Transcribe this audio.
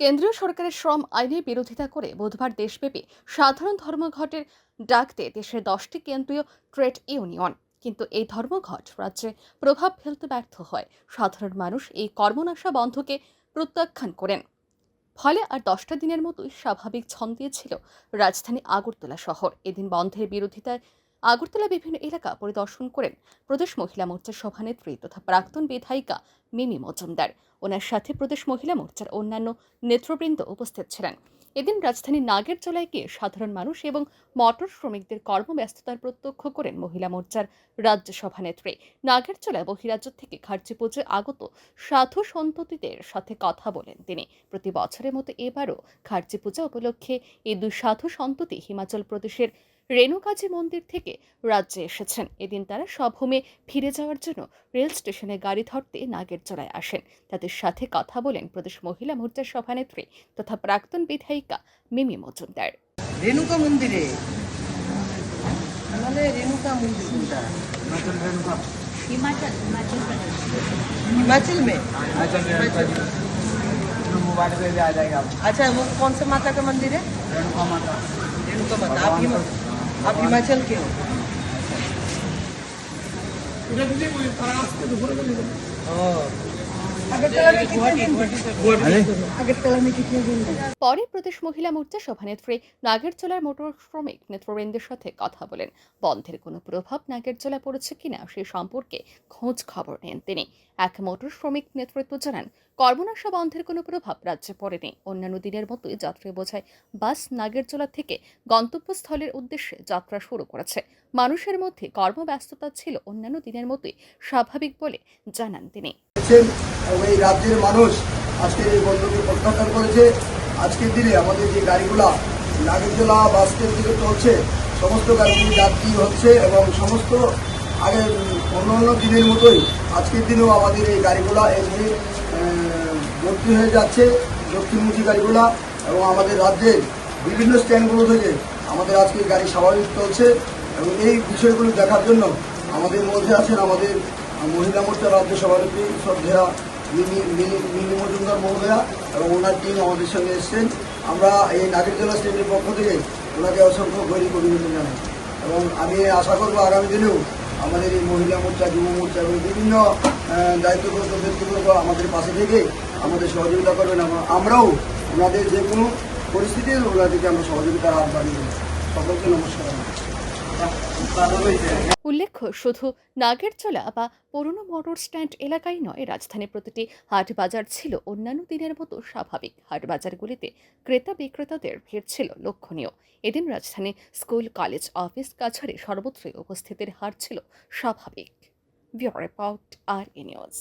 কেন্দ্রীয় সরকারের শ্রম আইনের বিরোধিতা করে বুধবার দেশব্যাপী সাধারণ ধর্মঘটের ডাকতে দেশের দশটি কেন্দ্রীয় ট্রেড ইউনিয়ন। কিন্তু এই ধর্মঘট রাজ্যে প্রভাব ফেলতে ব্যর্থ হয়। সাধারণ মানুষ এই কর্মনাশা বন্ধকে প্রত্যাখ্যান করেন। ফলে আর দশটা দিনের মতোই স্বাভাবিক ছন্দে ছিল রাজধানী আগরতলা শহর। এদিন বন্ধের বিরোধিতায় আগরতলা বিভিন্ন এলাকা পরিদর্শন করেন প্রদেশ মহিলা মোর্চার সভানেত্রী তথা প্রাক্তন বিধায়িকা মিমি মজুমদার। ওনার সাথে প্রদেশ মহিলা মোর্চার অন্যান্য নেতৃবৃন্দ উপস্থিত ছিলেন। এদিন রাজধানীর নাগেরচলায় গিয়ে সাধারণ মানুষ এবং মটর শ্রমিকদের কর্মব্যস্ততার প্রত্যক্ষ করেন মহিলা মোর্চার রাজ্য সভানেত্রী। নাগেরচলায় বহিরাজ্য থেকে খার্চি পুজোয় আগত সাধু সন্ততিদের সাথে কথা বলেন তিনি। প্রতি বছরের মতো এবারও খার্চি পূজা উপলক্ষে এই দুই সাধু সন্ততি হিমাচল প্রদেশের রেণুকাজি মন্দির থেকে রাজ্যে এসেছেন এদিন তারা স্বভূমে ফিরে যাওয়ার জন্য রেল স্টেশনে গাড়ি ধরতে নাগেরচড়ায় আসেন তাদের সাথে কথা বলেন প্রদেশ মহিলা মোর্চার সভানেত্রী তথা প্রাক্তন বিধায়িকা মিমি মজুমদার রেণুকা মন্দিরে তাহলে রেণুকা মন্দির কোনটা हिमाचल हिमाचल प्रदेश हिमाचल में अच्छा मोबाइल पे भी आ जाएगा आप अच्छा वो कौन से माता का मंदिर है रेणुका माता रेणुका माता आप हिमा आप हिमाचल के हो हाँ। পরে প্রদেশ মহিলা মোর্চা সভানেত্রী নাগেরচলার মোটর শ্রমিক নেতৃবৃন্দের সাথে কথা বলেন। বন্ধের কোনো প্রভাব নাগেরচলা পড়েছে কিনা সে সম্পর্কে খোঁজ খবর নেন তিনি। এক মোটর শ্রমিক নেতৃত্ব জানান, কর্মনাশা বন্ধের কোনো প্রভাব রাজ্যে পড়েনি। অন্যান্য দিনের মতোই যাত্রী বোঝায়, বাস নাগেরচলা থেকে গন্তব্যস্থলের উদ্দেশ্যে যাত্রা শুরু করেছে। মানুষের মধ্যে কর্মব্যস্ততা ছিল অন্যান্য দিনের মতোই স্বাভাবিক বলে জানান তিনি। এবং এই রাজ্যের মানুষ আজকে এই বন্ধকে প্রত্যাখ্যান করেছে। আজকের দিনে আমাদের যে গাড়িগুলা নাগরদোলা বাস স্ট্যান্ড থেকে চলছে সমস্ত গাড়িগুলি যাত্রী হচ্ছে এবং সমস্ত আগে অন্য অন্য দিনের মতোই আজকের দিনেও আমাদের এই গাড়িগুলা এসে ভর্তি হয়ে যাচ্ছে, দক্ষিণমুখী গাড়িগুলা এবং আমাদের রাজ্যের বিভিন্ন স্ট্যান্ডগুলো থেকে আমাদের আজকে গাড়ি স্বাভাবিক চলছে এবং এই বিষয়গুলো দেখার জন্য আমাদের মধ্যে আছেন আমাদের মহিলা মোর্চা রাজ্য সভাপতি শ্রদ্ধেয়া মিনি মজুমদার মহোদয়া এবং ওনার টিম আমাদের সঙ্গে এসেছেন। আমরা এই নাগরিকজলা স্টেটের পক্ষ থেকে ওনাকে অসংখ্য গৈরিক অভিনন্দন জানাই। এবং আমি আশা করব আগামী দিনেও আমাদের এই মহিলা মোর্চা যুব মোর্চা এবং বিভিন্ন আহ, দায়িত্বপ্রাপ্ত ব্যক্তিবর্গ আমাদের পাশে থেকে আমাদের সহযোগিতা করবেন। আমরাও ওনাদের যে কোনো পরিস্থিতি ওনাদেরকে আমরা সহযোগিতার হাত বাড়িয়ে সকলকে নমস্কার। উল্লেখ্য, শুধু নাগেরচলা বা পুরনো মোটর স্ট্যান্ড এলাকায় নয় রাজধানীর প্রতিটি হাট বাজার ছিল অন্যান্য দিনের মতো স্বাভাবিক। হাট বাজারগুলিতে ক্রেতা বিক্রেতাদের ভিড় ছিল লক্ষণীয়। এদিন রাজধানী স্কুল, কলেজ, অফিস কাছারে সর্বত্রই উপস্থিতির হার ছিল স্বাভাবিক। ব্যুরো রিপোর্ট আর নিউজ।